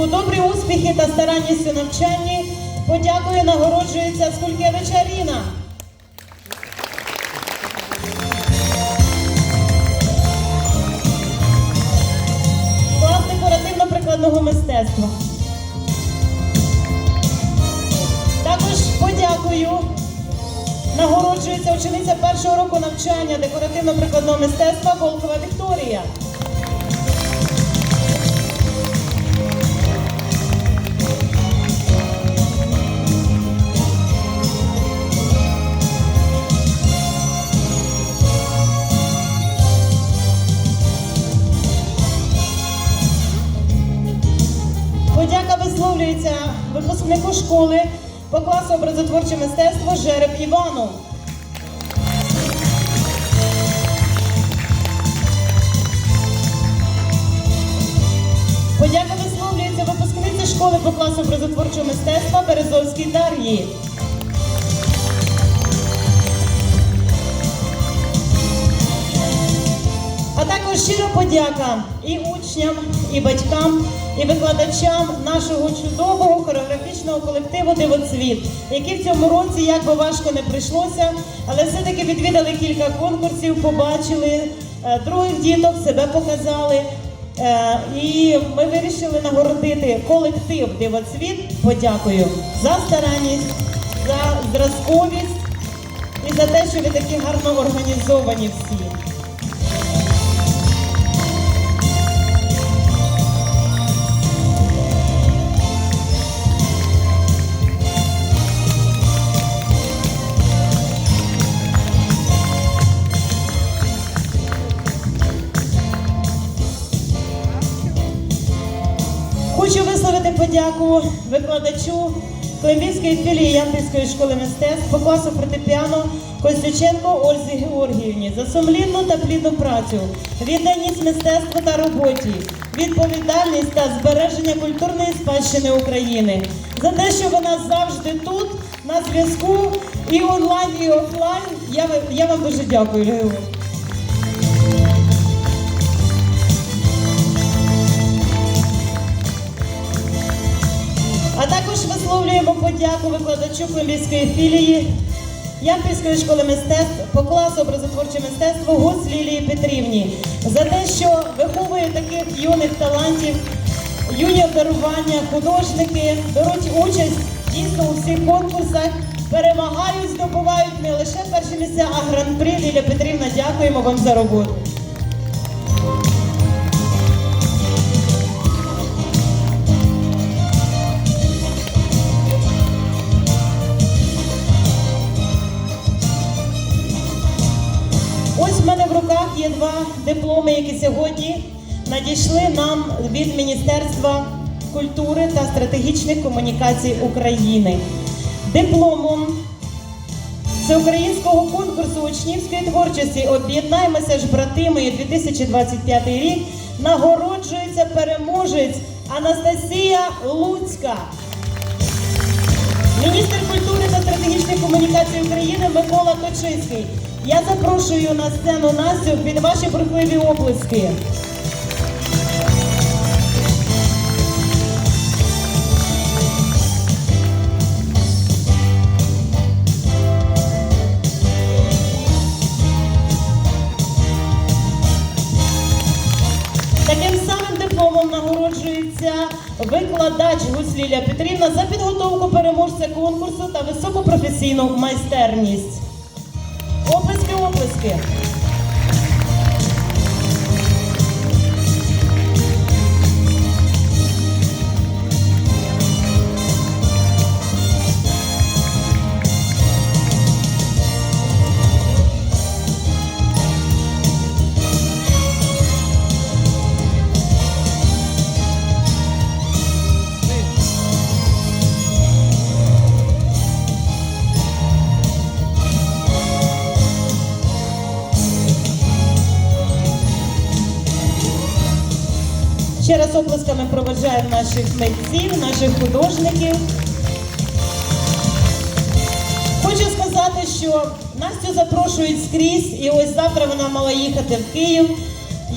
віку, добрі успіхи та старанність у навчанні. Подякою нагороджується Скулькевич Аріна. Клас декоративно-прикладного мистецтва. Також подякую. Нагороджується учениця першого року навчання декоративно-прикладного мистецтва Волкова Вікторія. Подяка висловлюється випускнику школи по класу образотворче мистецтво Жереб Івану. Подяка висловлюється випускниці школи по класу образотворчого мистецтва Березовській Дар'ї. А також щира подяка і учням, і батькам, і викладачам нашого чудового хореографічного колективу Дивоцвіт, які в цьому році, як би важко не прийшлося, але все-таки відвідали кілька конкурсів, побачили е, других діток, себе показали. Е, І ми вирішили нагородити колектив Дивоцвіт. Подякую за старанність, за зразковість і за те, що ви такі гарно організовані всі. Подяку викладачу Климбівської філії Ямпільської школи мистецтв класу фортепіано Костюченко Ользі Георгіївні за сумлінну та плідну працю, відданість мистецтву та роботі, відповідальність та збереження культурної спадщини України, за те, що вона завжди тут, на зв'язку і онлайн, і офлайн. Я, я вам дуже дякую, Ольга висловлюємо подяку викладачу Колумбійської філії Ямпільської школи мистецтв по класу образотворче мистецтво Гуц Лілії Петрівні за те, що виховує таких юних талантів, юні обдарування, художники, беруть участь дійсно у всіх конкурсах, перемагають, здобувають не лише перші місця, а гран-прі. Лілія Петрівна, дякуємо вам за роботу. Є два дипломи, які сьогодні надійшли нам від Міністерства культури та стратегічних комунікацій України. Дипломом всеукраїнського конкурсу учнівської творчості Об'єднаємося ж, брати мої 2025 рік нагороджується переможець Анастасія Луцька. Міністр культури та стратегічних комунікацій України Микола Точицький. Я запрошую на сцену Настю під ваші бурхливі оплески. Таким самим дипломом нагороджується викладач Гусліля Петрівна за підготовку переможця конкурсу та високу професійну майстерність. Оплески, раз оплесками проведжаємо наших митців, наших художників. Хочу сказати, що Настю запрошують скрізь, і ось завтра вона мала їхати в Київ.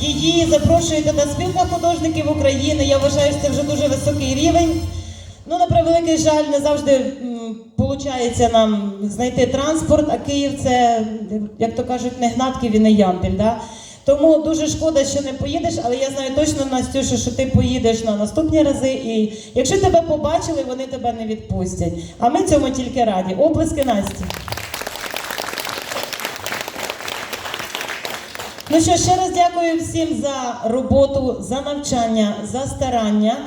її запрошуєте на спілка художників України. Я вважаю, що це вже дуже високий рівень. Ну, на превеликий жаль, не завжди виходить нам знайти транспорт, а Київ це, як то кажуть, не гнатків і не ямпіль. Да? Тому дуже шкода, що не поїдеш, але я знаю точно, Настюша, що ти поїдеш на наступні рази. І якщо тебе побачили, вони тебе не відпустять. А ми цьому тільки раді. Оплески Насті. Ну що, ще раз дякую всім за роботу, за навчання, за старання.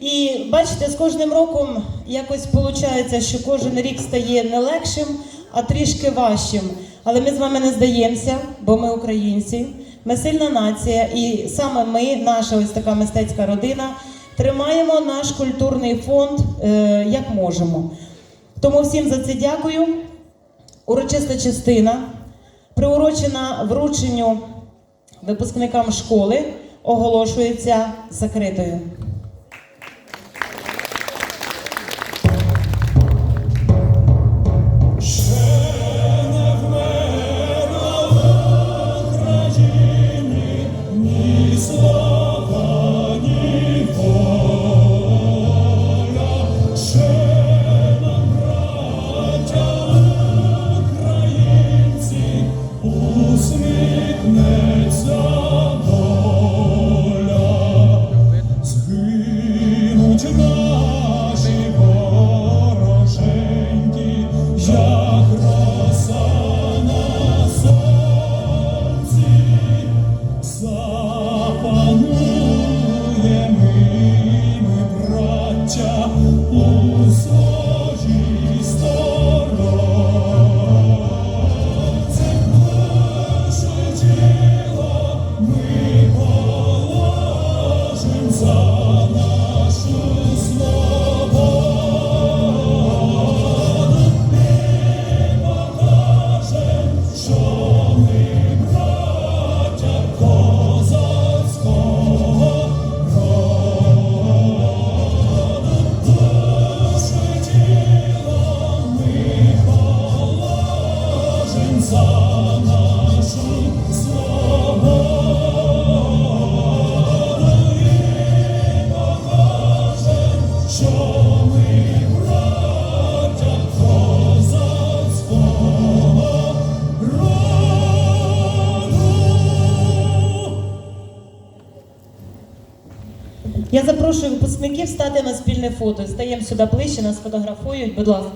І бачите, з кожним роком якось виходить, що кожен рік стає не легшим, а трішки важчим. Але ми з вами не здаємося, бо ми українці, ми сильна нація, і саме ми, наша ось така мистецька родина, тримаємо наш культурний фонд е, як можемо. Тому всім за це дякую. Урочиста частина, приурочена врученню випускникам школи, оголошується закритою. Я запрошую випускників стати на спільне фото. Стаємо сюди ближче, нас фотографують. Будь ласка.